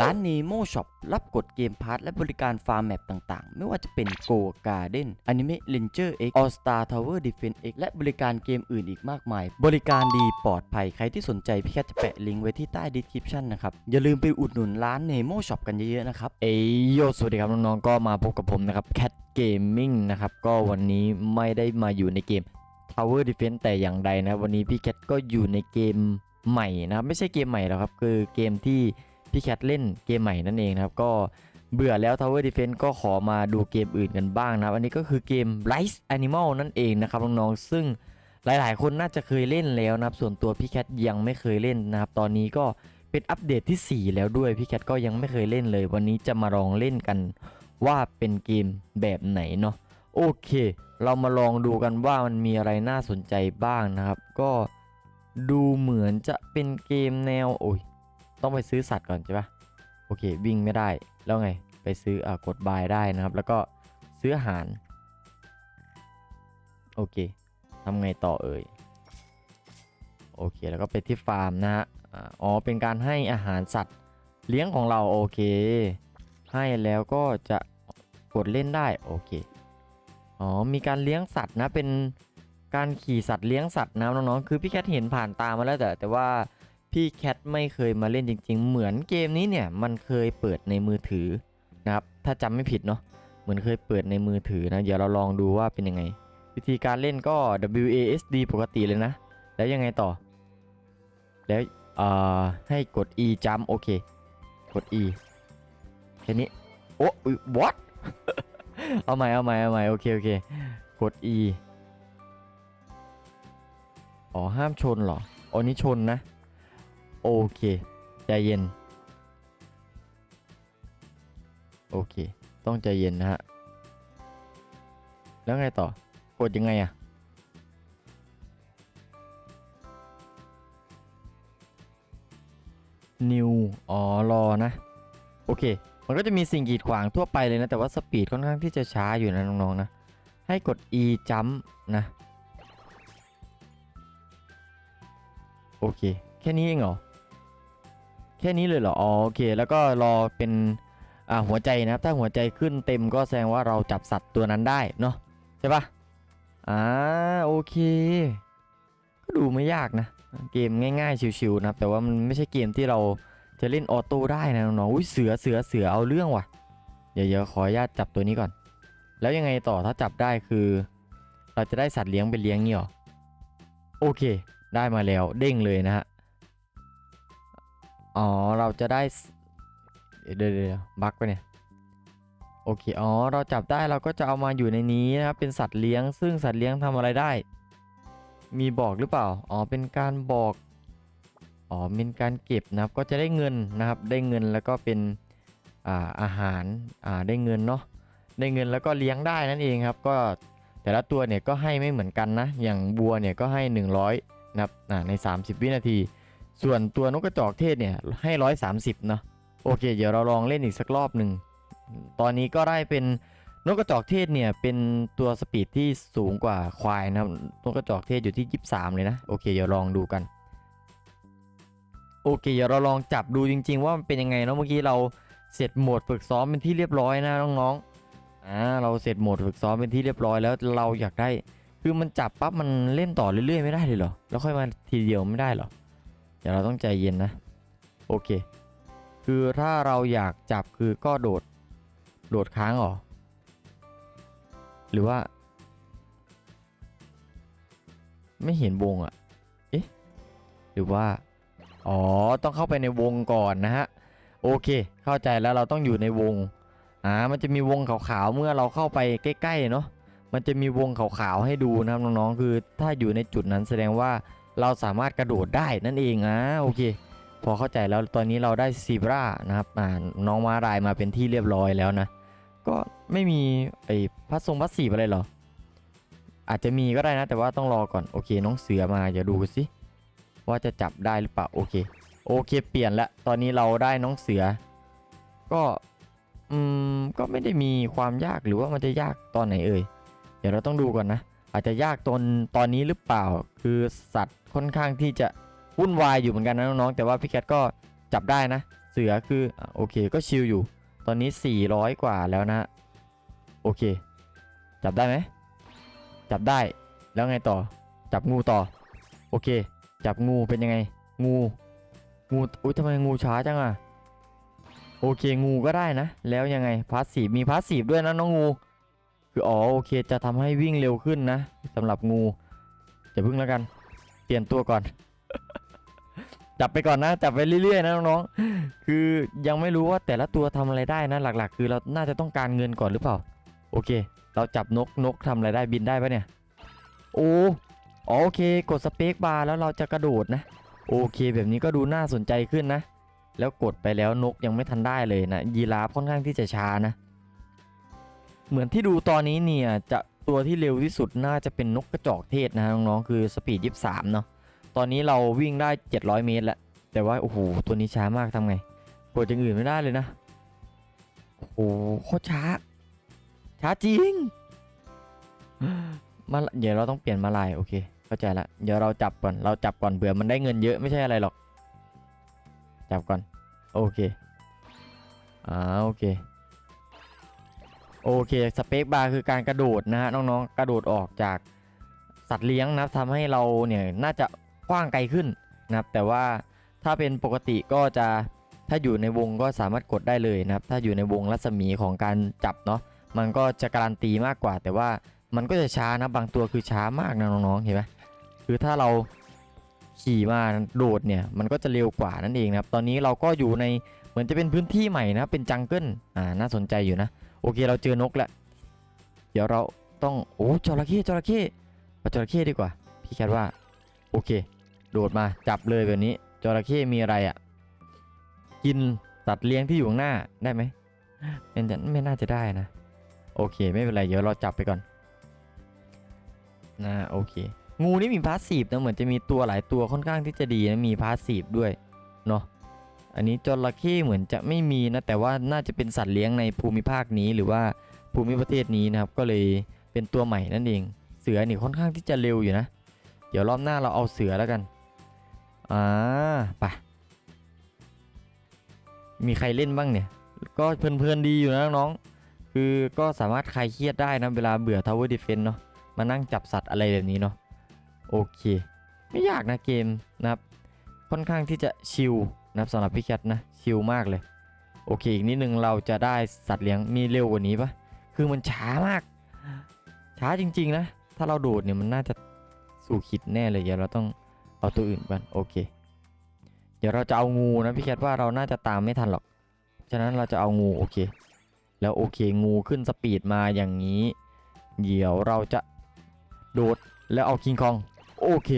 ร้าน Nemo Shop รับกดเกมพาร์ทและบริการฟาร์มแมปต่างๆ ไม่ว่าจะเป็น Go Garden Anime Ranger X All Star Tower Defense X และบริการเกมอื่นอีกมากมาย บริการดีปลอดภัย ใครที่สนใจพี่แคทจะแปะลิงก์ไว้ที่ใต้ description นะครับ อย่าลืมไปอุดหนุนร้าน Nemo Shop กันเยอะๆนะครับ เอยโยสวัสดีครับน้องๆ ก็มาพบกับผมนะครับ Cat Gaming นะครับ ก็วันนี้ไม่ได้มาอยู่ในเกม Tower Defense แต่อย่างใดนะ วันนี้พี่แคทก็อยู่ในเกมใหม่นะครับไม่ใช่เกมใหม่หรอกครับคือเกมที่ พี่แคทเล่นเกมใหม่นั่นเองนะครับ ก็เบื่อแล้ว Tower Defense ก็ขอมาดูเกมอื่นกันบ้างนะครับ อันนี้ก็คือเกม Rise Animal นั่นเองนะครับน้องๆซึ่งหลายๆ คนน่าจะเคยเล่นแล้วนะครับ ส่วนตัวพี่แคทยังไม่เคยเล่นนะครับ ตอนนี้ก็เป็นอัปเดตที่ 4 แล้วด้วยพี่แคทก็ยังไม่เคยเล่นเลย วันนี้จะมาลองเล่นกันว่าเป็นเกมแบบไหนเนาะโอเค เรามาลองดูกันว่ามันมีอะไรน่าสนใจบ้างนะครับ ก็ดูเหมือนจะเป็นเกมแนวโอ้ย ต้องไปซื้อสัตว์ก่อนใช่ปะโอเควิ่งไม่ได้แล้วไงไปซื้ออ่ากดบายได้นะครับ แล้วก็ซื้ออาหาร โอเคทำไงต่อเอ่ยโอเคแล้วก็ไปที่ฟาร์มนะฮะอ๋อเป็นการให้อาหารสัตว์เลี้ยงของเราโอเค ให้แล้วก็จะกดเล่นได้โอเคอ๋อมีการเลี้ยงสัตว์นะเป็นการขี่สัตว์เลี้ยงสัตว์นะน้องๆคือพี่แคทเห็นผ่านตามาแล้วแต่แต่ว่า พี่แคทไม่เคยมาเล่นจริง ๆ เหมือนเกมนี้เนี่ยมันเคยเปิดในมือถือนะครับ ถ้าจำไม่ผิดเนาะเหมือนเคยเปิดในมือถือนะ เดี๋ยวเราลองดูว่าเป็นยังไง วิธีการเล่นก็ WASD ปกติเลยนะ แล้วยังไงต่อ แล้วให้กด E jump โอเค กด E แค่นี้ โอ้ย what เอาใหม่เอาใหม่เอาใหม่โอเค โอเค กด E อ๋อ ห้ามชนเหรออ๋อนี่ชนนะ โอเค ใจเย็น โอเค ต้องใจเย็นนะฮะ แล้วไงต่อ กดยังไงอะ New อ๋อ รอ นะ โอเค มันก็จะมีสิ่งกีดขวางทั่วไปเลยนะ แต่ว่าสปีดค่อนข้างที่จะช้าอยู่นะน้องๆนะ ให้กด E jump นะ โอเค แค่นี้เองเหรอ แค่นี้เลยเหรออ๋อโอเค แล้วก็รอเป็นอ่าหัวใจนะครับ ถ้าหัวใจขึ้นเต็มก็แสดงว่าเราจับสัตว์ตัวนั้นได้เนาะใช่ปะอ่าโอเค ก็ดูไม่ยากนะ เกมง่าย ๆ ชิวๆนะครับ แต่ว่ามันไม่ใช่เกมที่เราจะเล่นออโต้ได้นะน้องๆอุ้ยเสือเสือเสือเอาเรื่องว่ะ เดี๋ยวเดี๋ยวขออนุญาตจับตัวนี้ก่อน แล้วยังไงต่อถ้าจับได้คือ เราจะได้สัตว์เลี้ยงไปเลี้ยงเนี่หรอโอเค ได้มาแล้วเด้งเลยนะฮะ อ๋อ เราจะได้ เดี๋ยวเดี๋ยวบั๊กไปเนี่ย โอเค อ๋อ เราจับได้เราก็จะเอามาอยู่ในนี้นะครับ เป็นสัตว์เลี้ยง ซึ่งสัตว์เลี้ยงทำอะไรได้ มีบอกหรือเปล่า อ๋อ เป็นการบอก อ๋อ เป็นการเก็บนะครับ ก็จะได้เงินนะครับ ได้เงินแล้วก็เป็นอ่าอาหาร อ่า ได้เงินเนาะ ได้เงินแล้วก็เลี้ยงได้นั่นเองครับ ก็แต่ละตัวเนี่ยก็ให้ไม่เหมือนกันนะ อย่างบัวเนี่ยก็ให้ 100นะครับใน 30 วินาที ส่วนตัวนกกระจอกเทศเนี่ยให้130เนาะโอเค เดี๋ยวเราลองเล่นอีกสักรอบหนึ่ง ตอนนี้ก็ได้เป็นนกกระจอกเทศเนี่ยเป็นตัวสปีดที่สูงกว่าควายนะครับนกกระจอกเทศอยู่ที่ 23 เลยนะ โอเค เดี๋ยวลองดูกัน โอเค เดี๋ยวเราลองจับดูจริง ๆ ว่ามันเป็นยังไงเนาะเมื่อกี้เราเสร็จโหมดฝึกซ้อมเป็นที่เรียบร้อยนะน้องๆอ่าเราเสร็จโหมดฝึกซ้อมเป็นที่เรียบร้อยแล้วเราอยากได้ คือมันจับปั๊บมันเล่นต่อเรื่อยๆไม่ได้เลยเหรอแล้วค่อยมาทีเดียวไม่ได้เหรอ เดี๋ยวเราต้องใจเย็นนะ โอเค คือถ้าเราอยากจับคือก็โดด โดดค้างหรอ หรือว่า ไม่เห็นวงอะเอ๊ะ หรือว่า อ๋อ ต้องเข้าไปในวงก่อนนะฮะ โอเค เข้าใจแล้วเราต้องอยู่ในวง อ่า มันจะมีวงขาวๆ เมื่อเราเข้าไปใกล้ๆ เนาะมันจะมีวงขาวๆ ให้ดูนะครับน้องๆ คือถ้าอยู่ในจุดนั้นแสดงว่า เราสามารถกระโดดได้นั่นเองอ่าโอเค พอเข้าใจแล้วตอนนี้เราได้ซีบรานะครับอ่าน้องม้ารายมาเป็นที่เรียบร้อยแล้วนะ ก็ไม่มีไอ้พัสทรงพัสสีอะไรหรอ อาจจะมีก็ได้นะ แต่ว่าต้องรอก่อนโอเค น้องเสือมาอย่าดูสิว่าจะจับได้หรือเปล่าโอเค โอเค เปลี่ยนละตอนนี้เราได้น้องเสือ ก็อืมก็ไม่ได้มีความยากหรือว่ามันจะยากตอนไหนเอ่ยเดี๋ยวเราต้องดูก่อนนะ อาจจะยากตอนตอนนี้หรือเปล่า คือสัตว์ค่อนข้างที่จะวุ่นวายอยู่เหมือนกันนะน้องๆแต่ว่าพี่แคทก็จับได้นะ เสือคือโอเคก็ชิลอยู่ ตอนนี้ 400 กว่าแล้วนะฮะโอเค จับได้ไหมจับได้แล้วไงต่อ จับงูต่อ โอเค จับงูเป็นยังไง งูงูอุ้ยทำไมงูช้าจังอะโอเคงูก็ได้นะ แล้วยังไงพาสซีฟมีพาสซีฟด้วยนะน้องงู คืออ๋อโอเคจะทำให้วิ่งเร็วขึ้นนะสำหรับงูอย่าพึ่งแล้วกัน เปลี่ยนตัวก่อน จับไปก่อนนะจับไปเรื่อยๆนะน้องๆคือยังไม่รู้ว่าแต่ละตัวทำอะไรได้นะหลัก ๆ คือเราน่าจะต้องการเงินก่อนหรือเปล่า โอเค เราจับนกนกทำอะไรได้บินได้ปะเนี่ย โอ้อ๋อโอเค กดสเปคบาร์แล้วเราจะกระโดดนะ โอเคแบบนี้ก็ดูน่าสนใจขึ้นนะ แล้วกดไปแล้วนกยังไม่ทันได้เลยนะยีราฟค่อนข้างที่จะช้านะ เหมือนที่ดูตอนนี้เนี่ยจะตัวที่เร็วที่สุดน่าจะเป็นนกกระจอกเทศนะฮะน้องๆคือสปีด23 เนาะตอนนี้เราวิ่งได้ 700 เมตรแล้ว แต่ว่า โอ้โห ตัวนี้ช้ามากทำไงกดอย่างอื่นไม่ได้เลยนะ โอ้โหโคตรช้า ช้าจริงมาเดี๋ยวเราต้องเปลี่ยนมาลายโอเค เข้าใจละเดี๋ยวเราจับก่อนเราจับก่อนเผื่อมันได้เงินเยอะไม่ใช่อะไรหรอก จับก่อน โอเคอ่าโอเค โอเคสเปคบาร์คือการกระโดดนะฮะน้องๆกระโดดออกจากสัตว์เลี้ยงนะครับทำให้เราเนี่ยน่าจะกว้างไกลขึ้นนะครับแต่ว่าถ้าเป็นปกติก็จะถ้าอยู่ในวงก็สามารถกดได้เลยนะครับ ถ้าอยู่ในวงรัศมีของการจับเนาะมันก็จะการันตีมากกว่า แต่ว่ามันก็จะช้านะบางตัวคือช้ามากนะน้องๆเห็นไหมคือถ้าเราขี่มาโดดเนี่ยมันก็จะเร็วกว่านั่นเองนะครับ ตอนนี้เราก็อยู่ในเหมือนจะเป็นพื้นที่ใหม่นะเป็นจังเกิลอ่าน่าสนใจอยู่นะ โอเคเราเจอนกแล้วเดี๋ยวเราต้องโอ้จระเข้จระเข้เอาจระเข้ดีกว่า พี่แคทว่า โอเค โดดมาจับเลยแบบนี้จระเข้มีอะไรอะ่ะ กินสัตว์เลี้ยงที่อยู่ข้างหน้าได้ไหมไม่น่าไม่น่าจะได้นะ โอเค ไม่เป็นไรเดี๋ยวเราจับไปก่อนนะโอเค งูนี่มีพาสซีฟนะเหมือนจะมีตัวหลายตัวค่อนข้างที่จะดีนะมีพาสซีฟด้วยเนาะ อันนี้จระเข้เหมือนจะไม่มีนะแต่ว่าน่าจะเป็นสัตว์เลี้ยงในภูมิภาคนี้หรือว่าภูมิประเทศนี้นะครับ ก็เลยเป็นตัวใหม่นั่นเอง เสือนี่ค่อนข้างที่จะเร็วอยู่นะ เดี๋ยวรอบหน้าเราเอาเสือแล้วกันอ่าไปมีใครเล่นบ้างเนี่ย ก็เพลินๆดีอยู่นะน้องคือก็สามารถคลายเครียดได้นะเวลาเบื่อ Tower Defense เนาะมานั่งจับสัตว์อะไรแบบนี้เนาะโอเค ไม่ยากนะเกมนะครับ ค่อนข้างที่จะชิล นะครับสำหรับพี่แคทนะชิลมากเลย โอเคอีกนิดนึงเราจะได้สัตว์เลี้ยงมีเร็วกว่านี้ปะคือมันช้ามาก ช้าจริง ๆ นะ ถ้าเราโดดเนี่ยมันน่าจะสู่ขิดแน่เลยเดี๋ยวเราต้องเอาตัวอื่นก่อนโอเค เดี๋ยวเราจะเอางูนะพี่แคทว่าเราน่าจะตามไม่ทันหรอก ฉะนั้นเราจะเอางูโอเค แล้วโอเคงูขึ้นสปีดมาอย่างนี้ เดี๋ยวเราจะโดดแล้วเอาคิงคอง โอเค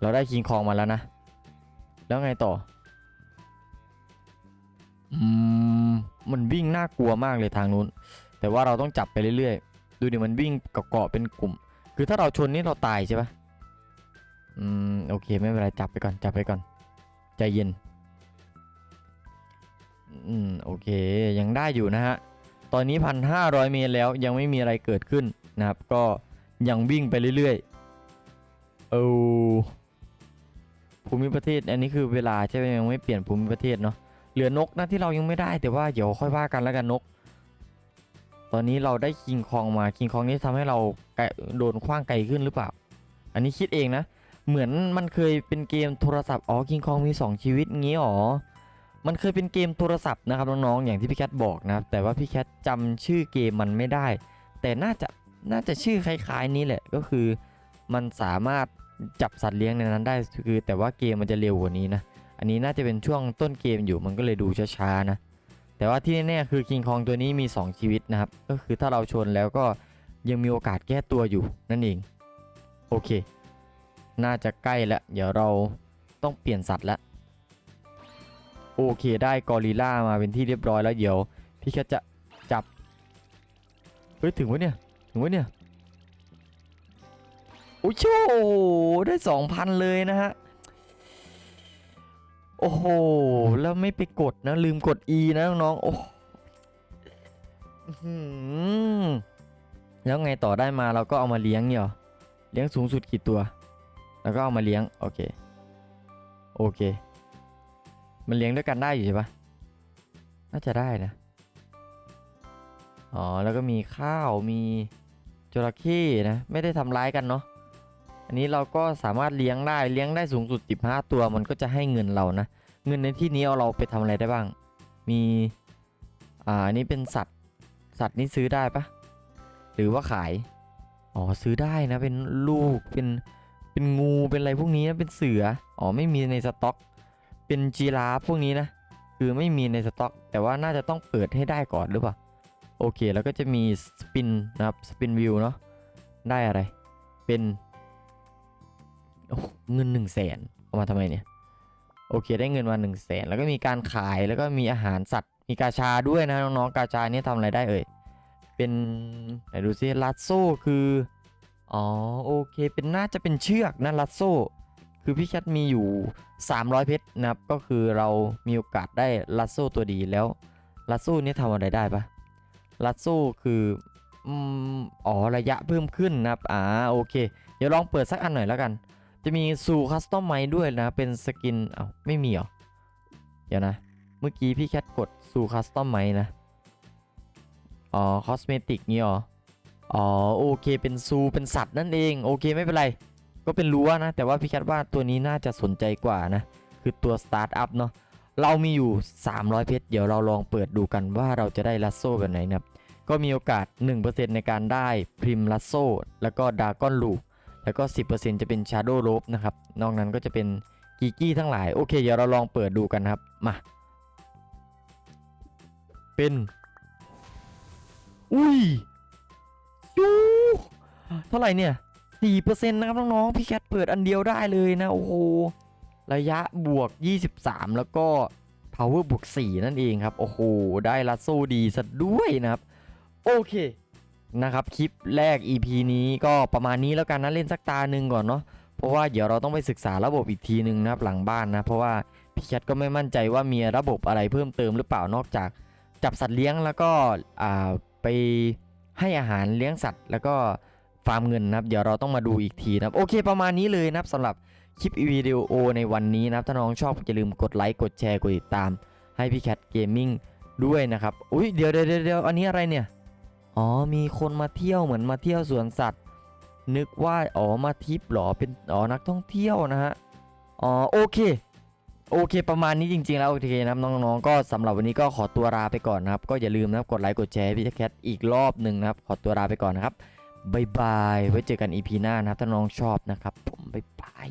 เราได้คิงคองมาแล้วนะ แล้วไงต่อ อืมมันวิ่งน่ากลัวมากเลยทางนู้น แต่ว่าเราต้องจับไปเรื่อยๆ ดูดิมันวิ่งเกาะเป็นกลุ่ม คือถ้าเราชนนี่เราตายใช่ปะอืมโอเคไม่เป็นไรจับไปก่อนจับไปก่อนใจเย็น อืมโอเคยังได้อยู่นะฮะ ตอนนี้พันห้าร้อยเมตรแล้วยังไม่มีอะไรเกิดขึ้นนะครับ ก็ยังวิ่งไปเรื่อยๆ เออภูมิประเทศอันนี้คือเวลาใช่ไหมยังไม่เปลี่ยนภูมิประเทศเนาะ เหลือนกนะที่เรายังไม่ได้แต่ว่าเดี๋ยวค่อยว่ากันแล้วกันนก ตอนนี้เราได้คิงคองมาคิงคองนี่ทำให้เราโดนคว้างไกลขึ้นหรือเปล่า อันนี้คิดเองนะ เหมือนมันเคยเป็นเกมโทรศัพท์อ๋อคิงคองมี 2 ชีวิตงี้อ๋อมันเคยเป็นเกมโทรศัพท์นะครับน้องๆอย่างที่พี่แคทบอกนะครับแต่ว่าพี่แคทจำชื่อเกมมันไม่ได้ แต่น่าจะน่าจะชื่อคล้ายๆนี้แหละก็คือ มันสามารถจับสัตว์เลี้ยงในนั้นได้คือ แต่ว่าเกมมันจะเร็วกว่านี้นะ อันนี้น่าจะเป็นช่วงต้นเกมอยู่มันก็เลยดูช้าๆนะ แต่ว่าที่แน่ๆคือคิงคองตัวนี้มี 2 ชีวิตนะครับ ก็คือถ้าเราชนแล้วก็ยังมีโอกาสแก้ตัวอยู่นั่นเอง โอเค น่าจะใกล้แล้ว เดี๋ยวเราต้องเปลี่ยนสัตว์แล้วโอเคได้กอริล่ามาเป็นที่เรียบร้อยแล้วเดี๋ยว พี่แคทจะจับ เฮ้ย ถึงวะเนี่ย ถึงวะเนี่ย โอ้โชได้ 2,000 เลยนะฮะ อ้โห แล้วไม่ไปกดนะ ลืมกด E นะน้องๆโอ้หืแล้วไงต่อได้มาเราก็เอามาเลี้ยงเนี่ยเหรอเลี้ยงสูงสุดกี่ตัว แล้วก็เอามาเลี้ยง โอเค โอเค มันเลี้ยงด้วยกันได้อยู่ใช่ปะน่าจะได้นะ อ๋อ แล้วก็มีข้าว มีจระเข้นะ ไม่ได้ทำร้ายกันเนาะ นี้เราก็สามารถเลี้ยงได้เลี้ยงได้สูงสุด 15 ตัวมันก็จะให้เงินเรานะ เงินในที่นี้เอาเราไปทำอะไรได้บ้าง มีอ่าอันนี้เป็นสัตว์ สัตว์นี่ซื้อได้ปะหรือว่าขาย อ๋อซื้อได้นะเป็นลูกเป็นเป็นงูเป็นอะไรพวกนี้นะเป็นเสืออ๋อไม่มีในสต็อก เป็นจีราพวกนี้นะคือไม่มีในสต็อก แต่ว่าน่าจะต้องเปิดให้ได้ก่อนหรือเปล่าโอเคแล้วก็จะมีสปินนะครับสปินวิวเนาะได้อะไร เป็น เงิน1นึ่งแสนเอามาทำไมเนี่ย โอเคได้เงินมา1นึ่งแสนแล้วก็มีการขายแล้วก็มีอาหารสัตว์ มีกาชาด้วยนะน้องๆกาชานี่ทำอะไรได้เอ่ยเป็นไหนดูซิลัดโซ่คืออ๋อโอเคเป็นน่าจะเป็นเชือกนะลัดโซ่ คือพี่แคทมีอยู่ 300 เพชรนะครับก็คือเรามีโอกาสได้ลัดโซ่ตัวดีแล้วลัดโซ่นี้ทำอะไรได้ปะลัดโซ่คืออ๋อระยะเพิ่มขึ้นนะครับ อ่า โอเค เดี๋ยวลองเปิดสักอันหน่อยแล้วกัน จะมีสู่คัสตอมไมด้วยนะ เป็นสกิน เอ้าไม่มีเหรอ เดี๋ยวนะ เมื่อกี้พี่แคทกดสู่คัสตอมไมนะ อ๋อ คอสเมติกนี่หรอ อ๋อ โอเค เป็นซู เป็นสัตว์นั่นเอง โอเค ไม่เป็นไร ก็เป็นรั้วนะ แต่ว่าพี่แคทว่าตัวนี้น่าจะสนใจกว่านะ คือตัวสตาร์ทอัพเนาะ เรามีอยู่ 300 เพชร เดี๋ยวเราลองเปิดดูกันว่าเราจะได้ลัสโซแบบไหนนะครับ ก็มีโอกาส 1%ในการได้พริมลัสโซแล้วก็ดากอนลูก แล้วก็ 10%จะเป็นชาร์โดโ o บนะครับ นอกนั้นก็จะเป็นกีกี้ทั้งหลาย โอเค เดี๋ยวเราลองเปิดดูกันครับ มา เป็น อุ้ยยูเท่าไหร่เนี่ย4%นะครับน้องๆ พี่แคทเปิดอันเดียวได้เลยนะ โอ้โห ระยะบวก 23 แล้วก็ power บวก 4 นั่นเองครับ โอ้โห ได้ลัสโซดีซะด้วยนะครับ โอเค นะครับคลิปแรก EP นี้ก็ประมาณนี้แล้วกันนะเล่นสักตาหนึ่งก่อนเนาะเพราะว่าเดี๋ยวเราต้องไปศึกษาระบบอีกทีหนึ่งนะครับหลังบ้านนะ เพราะว่าพี่แคทก็ไม่มั่นใจว่ามีระบบอะไรเพิ่มเติมหรือเปล่านอกจากจับสัตว์เลี้ยงแล้วก็ไปให้อาหารเลี้ยงสัตว์ แล้วก็ฟาร์มเงินนะครับ เดี๋ยวเราต้องมาดูอีกทีนะครับโอเคประมาณนี้เลยนะครับสำหรับคลิปวิดีโอในวันนี้นะครับถ้าน้องชอบอย่าลืมกดไลค์กดแชร์กดติดตาม ให้พี่แคทเกมมิ่งด้วยนะครับอุ้ยเดี๋ยวเดี๋ยวเดี๋ยวอันนี้อะไรเนี่ย อ๋อมีคนมาเที่ยวเหมือนมาเที่ยวสวนสัตว์ นึกว่าอ๋อมาทิปหรอเป็นอ๋อนักท่องเที่ยวนะฮะอ๋อโอเค โอเค ประมาณนี้จริง ๆ แล้วโอเคนะครับน้องๆก็สำหรับวันนี้ก็ขอตัวลาไปก่อนนะครับ ก็อย่าลืมนะครับกดไลค์กดแชร์พี่แคทอีกรอบหนึ่งนะครับ ขอตัวลาไปก่อนนะครับบายบายไว้เจอกัน EP หน้านะครับถ้าน้องชอบนะครับ ผมบายบาย